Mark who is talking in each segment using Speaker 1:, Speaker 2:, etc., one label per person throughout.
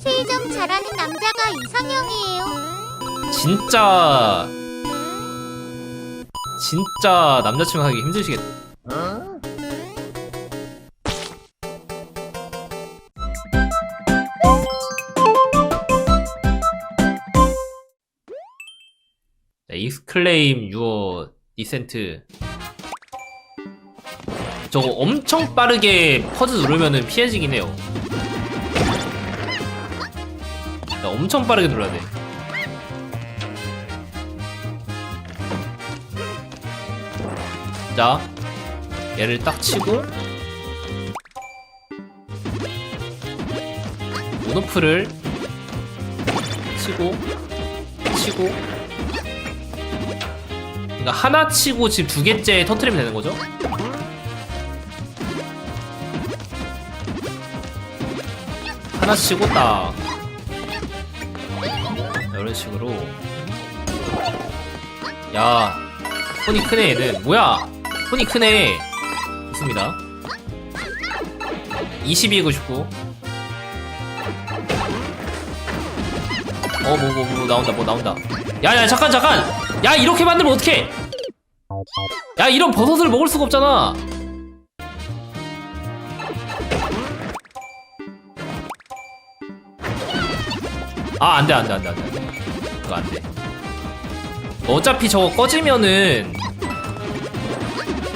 Speaker 1: 세이점 잘하는 남자가 이상형이에요.
Speaker 2: 진짜 진짜 남자친구 하기 힘드시겠다. 자, 익스클레임 유어 디센트 저거 엄청 빠르게 퍼즈 누르면은 피해지긴 해요. 엄청 빠르게 눌러야 돼. 자, 얘를 딱 치고 온오프를 치고 치고 그러니까 하나 치고 지금 두 개째 터트리면 되는 거죠? 하나 치고 딱 이런 식으로. 야 손이 크네 얘는. 뭐야? 손이 크네. 좋습니다. 22고 싶고. 어 뭐 뭐 뭐 나온다 뭐 나온다. 야야 잠깐 잠깐! 야 이렇게 만들면 어떡해? 야 이런 버섯을 먹을 수가 없잖아. 아 안돼 안돼 안돼 안돼 그거 안돼 어차피 저거 꺼지면은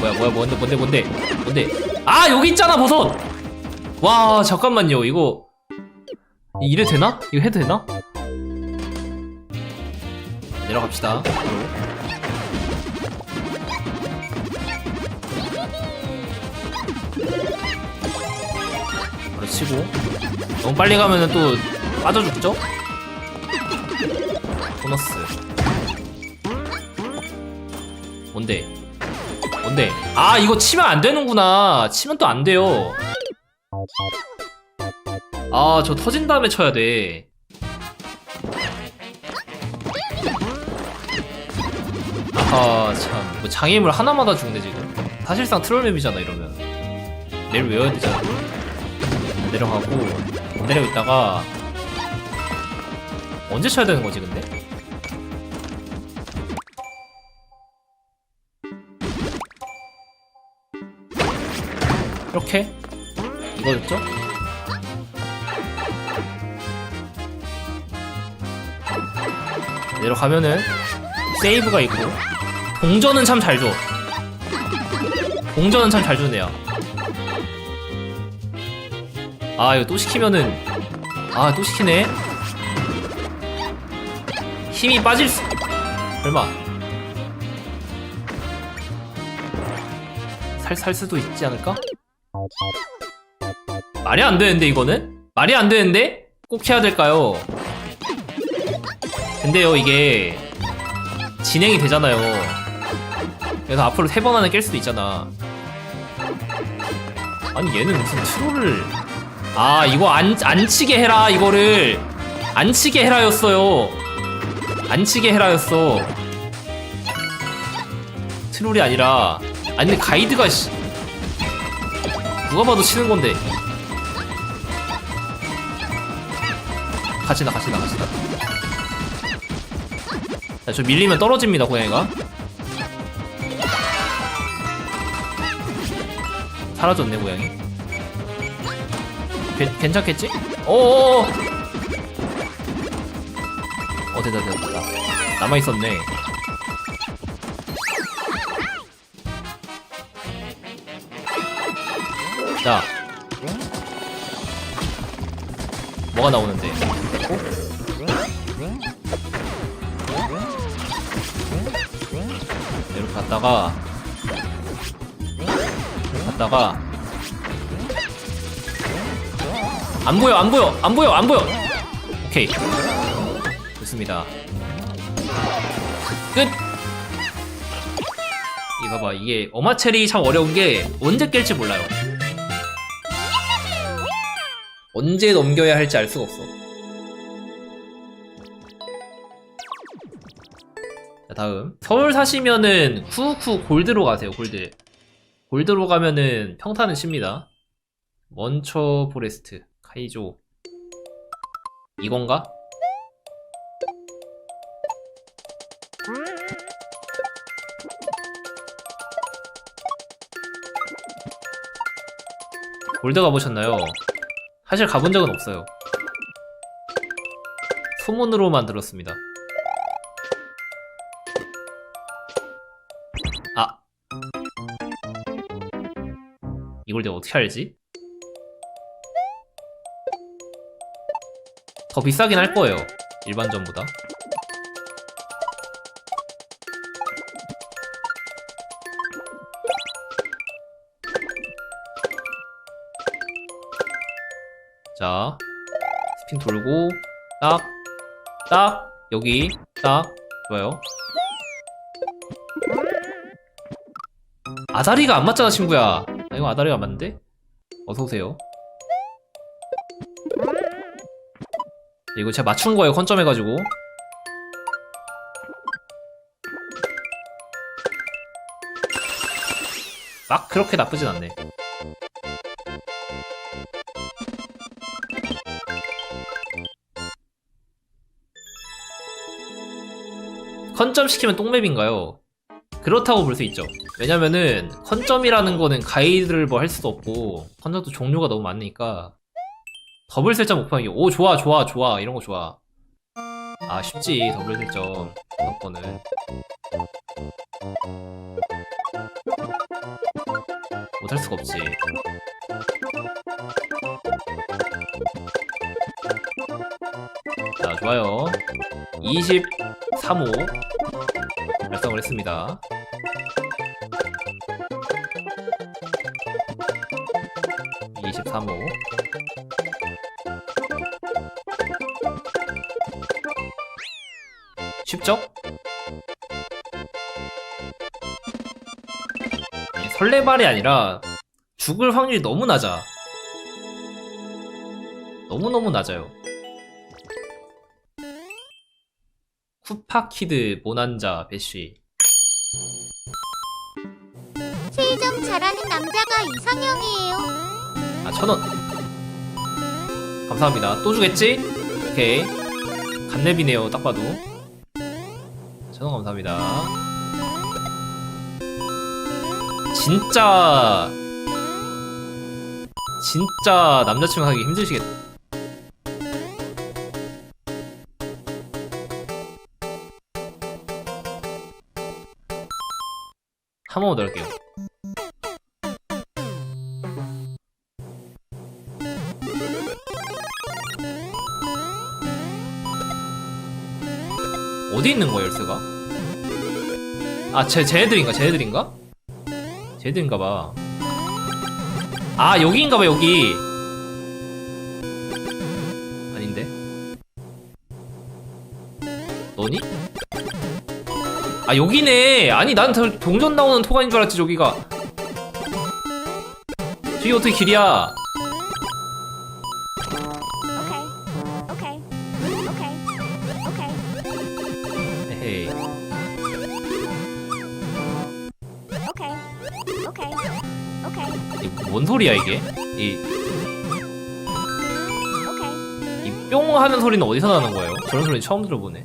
Speaker 2: 뭐야 뭐야 뭔데 뭔데 뭔데 뭔데 아 여기 있잖아 버섯 와 잠깐만요 이거 이래 되나? 이거 해도 되나? 내려갑시다 바로 치고 너무 빨리 가면은 또 빠져 죽죠? 보너스. 뭔데? 뭔데? 아 이거 치면 안 되는구나. 치면 또 안 돼요. 아 저 터진 다음에 쳐야 돼. 아하 참뭐 장애물 하나마다 죽네 지금. 사실상 트롤맵이잖아 이러면. 내일 외워야 되잖아. 내려가고 내려고 있다가 언제 쳐야 되는 거지 근데? 이렇게 이거였죠? 내려가면은 세이브가 있고 동전은 참 잘 줘. 동전은 참 잘 주네요. 아 이거 또 시키면은 아 또 시키네. 힘이 빠질 수 설마 살 살 수도 있지 않을까? 말이 안 되는데 이거는 말이 안 되는데 꼭 해야 될까요? 근데요 이게 진행이 되잖아요. 그래서 앞으로 세 번 안에 깰 수도 있잖아. 아니 얘는 무슨 트롤을 아 이거 안, 안 치게 해라 이거를 안 치게 해라였어요. 안 치게 해라였어. 트롤이 아니라 아니 근데 가이드가 씨 누가 봐도 치는 건데 같이 나 같이 나 같이 나. 자, 저 밀리면 떨어집니다, 고양이가. 사라졌네, 고양이. 괜, 괜찮겠지? 어어어! 어, 됐다, 됐다, 됐다. 남아있었네. 자. 뭐가 나오는데? 이렇게 갔다가 갔다가. 안 보여 안 보여 안 보여 안 보여. 오케이. 좋습니다. 끝. 이거 봐봐 이게 어마체리 참 어려운 게 언제 깰지 몰라요. 언제 넘겨야 할지 알 수가 없어 자 다음 서울 사시면은 후후 골드로 가세요 골드 골드로 가면은 평타는 쉽니다 먼처 포레스트 카이조 이건가? 골드 가보셨나요? 사실 가본 적은 없어요. 소문으로만 들었습니다. 이걸 내가 어떻게 알지? 더 비싸긴 할 거예요. 일반전보다. 자, 스핀 돌고, 딱, 딱, 여기, 딱, 좋아요. 아다리가 안 맞잖아, 친구야. 아, 이거 아다리가 안 맞는데? 어서오세요. 이거 제가 맞춘 거예요, 컨점 해가지고. 막 그렇게 나쁘진 않네. 컨점 시키면 똥맵인가요? 그렇다고 볼 수 있죠. 왜냐면은 컨점이라는 거는 가이드를 뭐 할 수도 없고 컨점도 종류가 너무 많으니까 더블 설정 목표하기. 오 좋아 좋아 좋아. 이런 거 좋아. 아 쉽지 더블 설정. 그런 거는. 못할 수가 없지. 자 좋아요. 23호. 달성을 했습니다 (23호) 쉽죠? 설레발이 아니라 죽을 확률이 너무 낮아. 너무너무 낮아요. 쿠파키드 모난자 배쉬
Speaker 1: 세이점 잘하는 남자가 이상형이에요.
Speaker 2: 아 천원. 감사합니다. 또 주겠지? 오케이. 간nep이네요 딱 봐도. 천원 감사합니다. 진짜 진짜 남자친구 하기 힘드시겠다 한 번만 더 할게요 어디 있는 거야 열쇠가? 아, 쟤, 쟤네들인가? 쟤네들인가? 쟤네들인가 봐. 아, 여기인가 봐, 여기. 아닌데? 너니? 아, 여기네. 아니, 난 저- 동전 나오는 토간인 줄 알았지, 저기가. 저기 어떻게 길이야? 뭔 소리야, 이게? 이.
Speaker 1: 이
Speaker 2: 뿅 하는 소리는 어디서 나는 거예요? 저런 소리 처음 들어보네.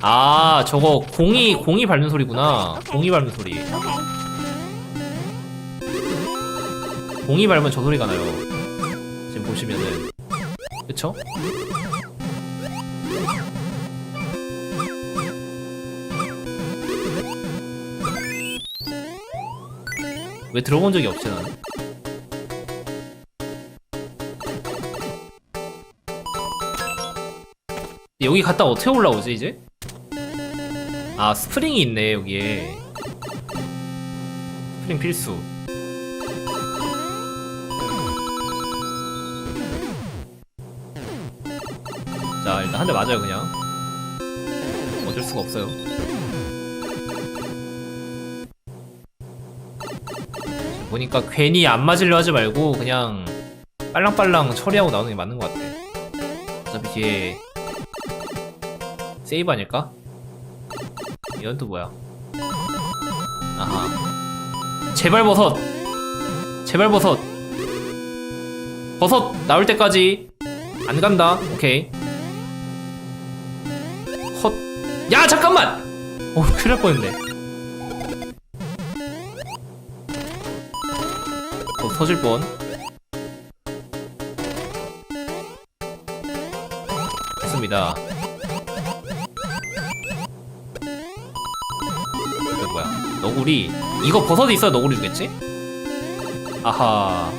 Speaker 2: 아, 저거 공이 공이 밟는 소리구나. 공이 밟는 소리. 공이 밟으면 저 소리가 나요. 지금 보시면은 그쵸? 왜 들어본 적이 없지 나는? 여기 갔다 어떻게 올라오지 이제? 아 스프링이 있네 여기에 스프링 필수 자 일단 한 대 맞아요 그냥 어쩔 수가 없어요 보니까 괜히 안 맞으려 하지 말고 그냥 빨랑빨랑 처리하고 나오는 게 맞는 것 같아. 어차피 뒤에 세이브 아닐까? 이건 또 뭐야? 아하. 제발 버섯! 제발 버섯! 버섯! 나올 때까지 안 간다. 오케이. 헛 야 잠깐만! 어 큰일 날 뻔했네 터질 뻔 됐습니다 이거 뭐야 너구리 이거 버섯이 있어야 너구리 주겠지? 아하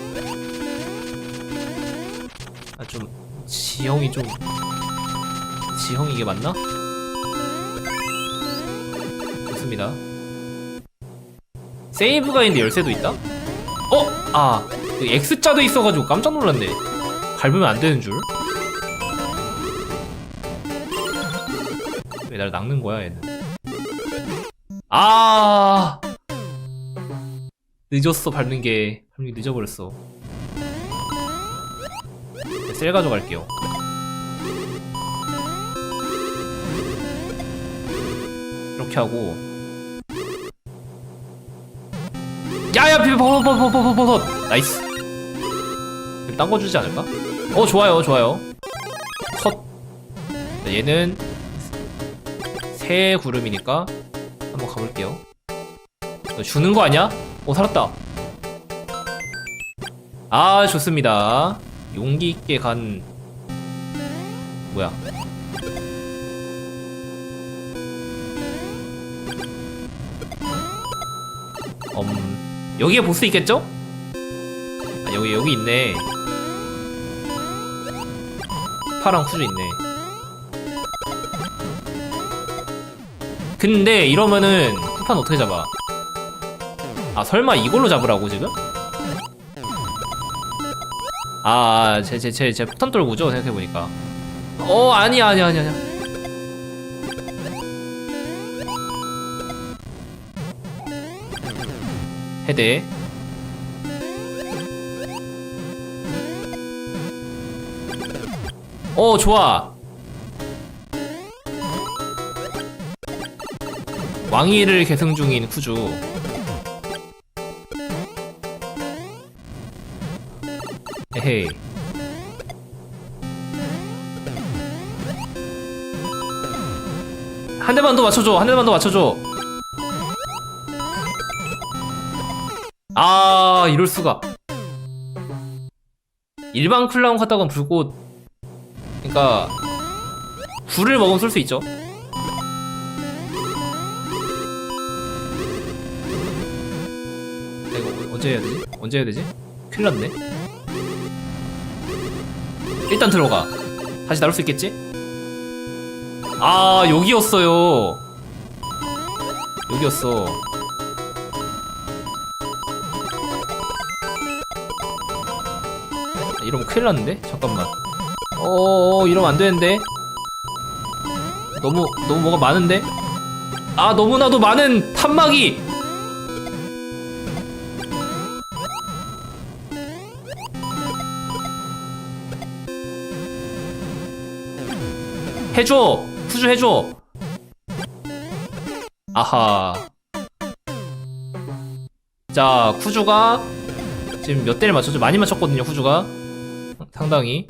Speaker 2: 아 좀 지형이 좀 지형이 이게 맞나? 좋습니다 세이브가 있는데 열쇠도 있다? 어? 아그 X자도 있어가지고 깜짝 놀랐네. 밟으면 안 되는 줄? 왜 날 낚는 거야 얘는? 아! 늦었어 밟는 게. 밟는 게 늦어버렸어. 네, 셀 가져갈게요. 이렇게 하고 야야 버섯 버섯 나이스. 딴 거 주지 않을까? 어 좋아요 좋아요. 컷. 자, 얘는 새 구름이니까 한번 가볼게요. 너 주는 거 아니야? 어 살았다. 아 좋습니다. 용기 있게 간 뭐야? 음 여기에 보스 있겠죠? 아 여기 여기 있네 파랑 쿠주 있네 근데 이러면은 쿠판 어떻게 잡아 아 설마 이걸로 잡으라고 지금? 아, 제, 제, 제, 제 폭탄 돌구죠? 생각해보니까. 어, 아니야, 아니야, 아니야, 아니야. 헤드. 어, 좋아. 왕위를 계승 중인 쿠주. 에헤이. 한 대만 더 맞춰줘. 한 대만 더 맞춰줘. 아, 이럴 수가. 일반 쿨라운 갔다가 불꽃. 그러니까 불을 먹으면 쏠 수 있죠. 야, 이거 언제 해야 되지? 언제 해야 되지? 큰일 났네. 일단 들어가. 다시 나올 수 있겠지? 아, 여기였어요. 여기였어. 이러면 큰일 났는데? 잠깐만. 어, 이러면 안 되는데? 너무, 너무 뭐가 많은데? 아, 너무나도 많은 탄막이! 해줘! 푸주 해줘! 아하. 자, 쿠주가 지금 몇 대를 맞췄죠? 많이 맞췄거든요, 쿠주가. 상당히.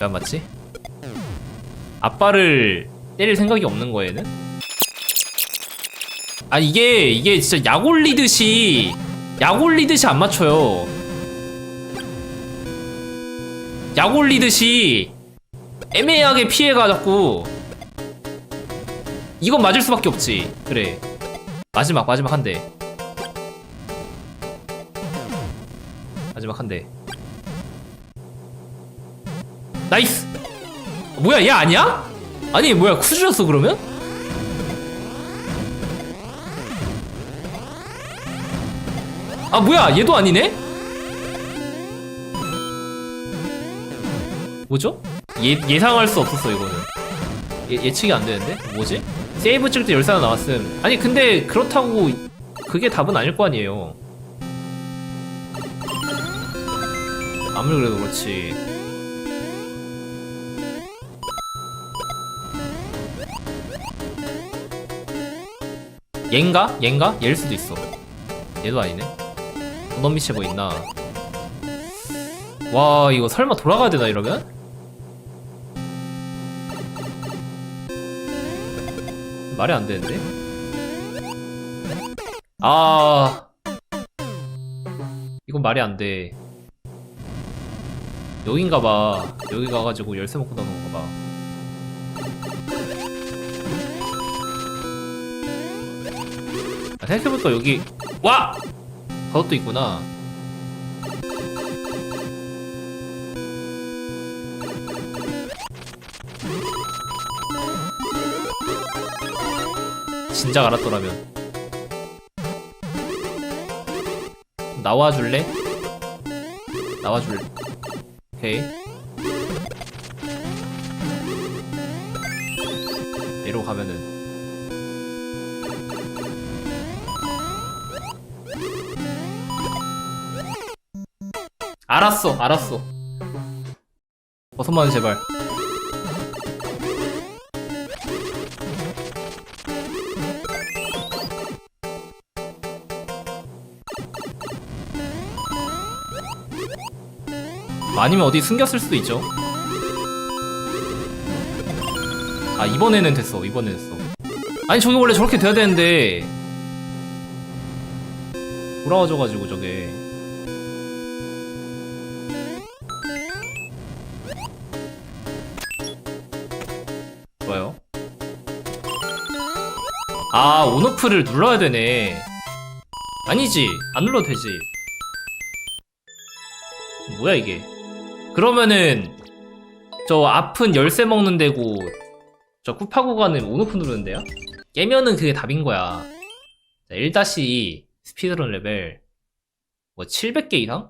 Speaker 2: 왜안 맞지? 아빠를 때릴 생각이 없는 거야, 얘는? 아, 이게, 이게 진짜 약 올리듯이, 약 올리듯이 안 맞춰요. 약 올리듯이 애매하게 피해가 자꾸 이건 맞을 수밖에 없지 그래 마지막 마지막 한대 마지막 한대 나이스 뭐야 얘 아니야? 아니 뭐야 쿠주였어 그러면? 아 뭐야 얘도 아니네? 뭐죠? 예, 예상할 수 없었어 이거는 예, 예측이 안 되는데? 뭐지? 세이브 찍을 때 열사가 나왔음 아니 근데 그렇다고 그게 답은 아닐 거 아니에요 아무리 그래도 그렇지 얘인가? 얘인가? 얘일 수도 있어 얘도 아니네 돈 미치뭐 있나 와 이거 설마 돌아가야 되나 이러면? 말이 안 되는데? 아 이건 말이 안 돼. 여긴가 봐. 여기 가가지고 열쇠 먹고 나오는 건가 봐. 아, 생각해보니까 여기 와! 그것도 있구나. 진작 알았더라면. 나와줄래? 나와줄래? 오케이. 이러고 가면은 알았어, 알았어. 벗어만 제발. 아니면 어디 숨겼을 수도 있죠. 아 이번에는 됐어. 이번에는 됐어. 아니 저게 원래 저렇게 돼야 되는데 돌아와줘가지고 저게. 좋아요. 아 온오프를 눌러야 되네. 아니지 안 눌러도 되지. 뭐야 이게? 그러면은 저 앞은 열쇠 먹는 데고 저 쿠파 구간은 온오프 누르는 데야? 깨면은 그게 답인 거야. 자, 1-2 스피드런 레벨 뭐 700개 이상?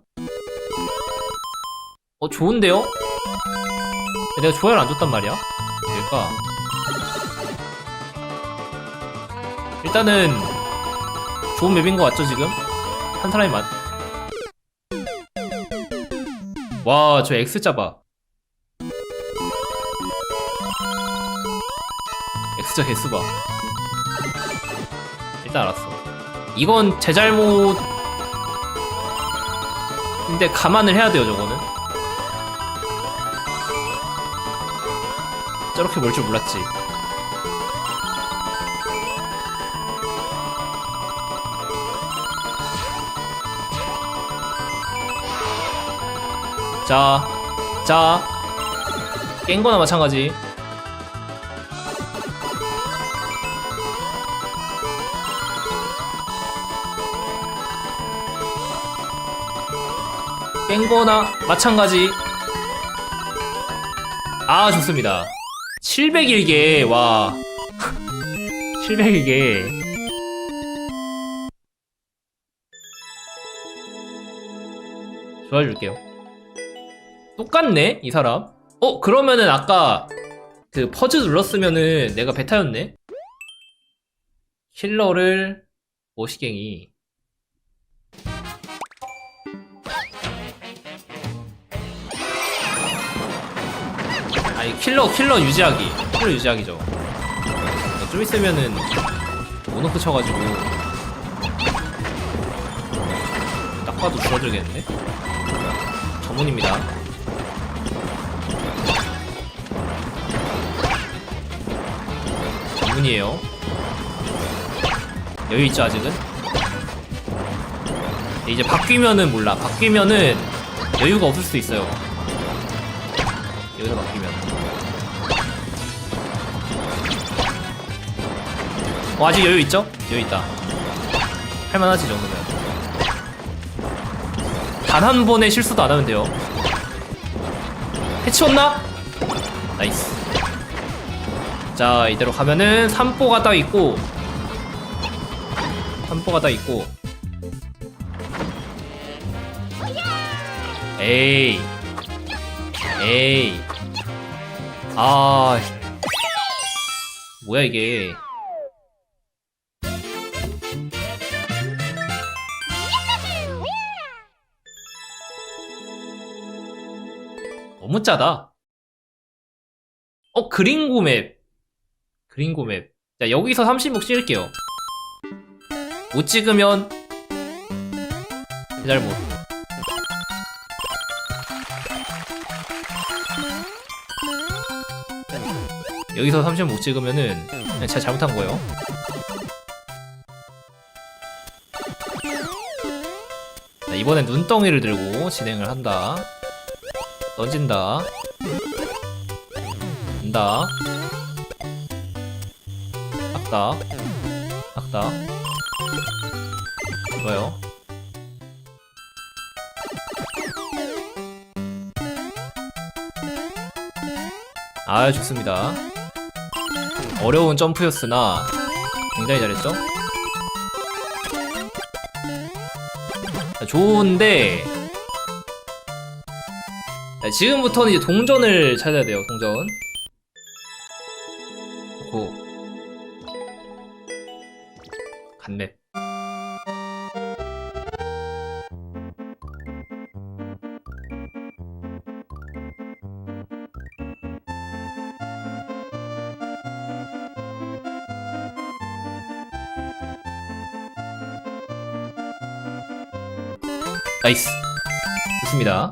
Speaker 2: 어 좋은데요? 내가 좋아요를 안 줬단 말이야? 왜일까? 일단은 좋은 맵인 거 맞죠 지금? 한 사람이 맞 와, 저 X자 봐. X자 개수 봐. 일단 알았어. 이건 제 잘못. 근데 감안을 해야 돼요, 저거는. 저렇게 멀줄 몰랐지. 자, 자, 깬 거나 마찬가지. 깬 거나 마찬가지. 아, 좋습니다. 701개, 와. 701개. 좋아줄게요. 똑같네 이 사람? 어 그러면은 아까 그 퍼즈 눌렀으면은 내가 베타였네? 킬러를 오시갱이. 아니 킬러 킬러 유지하기. 킬러 유지하기죠 어, 좀 있으면은 모노크 쳐가지고 딱 봐도 줄어들겠는데? 전문입니다 전문이에요. 여유 있죠 아직은? 근데 이제 바뀌면은 몰라. 바뀌면은 여유가 없을 수도 있어요. 여기서 바뀌면. 어 아직 여유 있죠? 여유 있다. 할만하지 이 정도면. 단 한 번의 실수도 안 하면 돼요. 해치웠나? 나이스. 자 이대로 가면은 삼포가 딱 있고 삼포가 딱 있고. 에이 에이. 아 뭐야 이게. 너무 짜다. 어 그린고 맵 그린고 맵. 자, 여기서 30목 씌울게요. 못 찍으면 잘못. 여기서 30못 찍으면은 그냥 제가 잘못한 거예요. 자, 이번엔 눈덩이를 들고 진행을 한다. 던진다. 간다. 닦다. 닦다. 좋아요. 아, 좋습니다. 어려운 점프였으나 굉장히 잘했죠? 자, 좋은데 자, 지금부터는 이제 동전을 찾아야 돼요. 동전. 고 나이스. 좋습니다.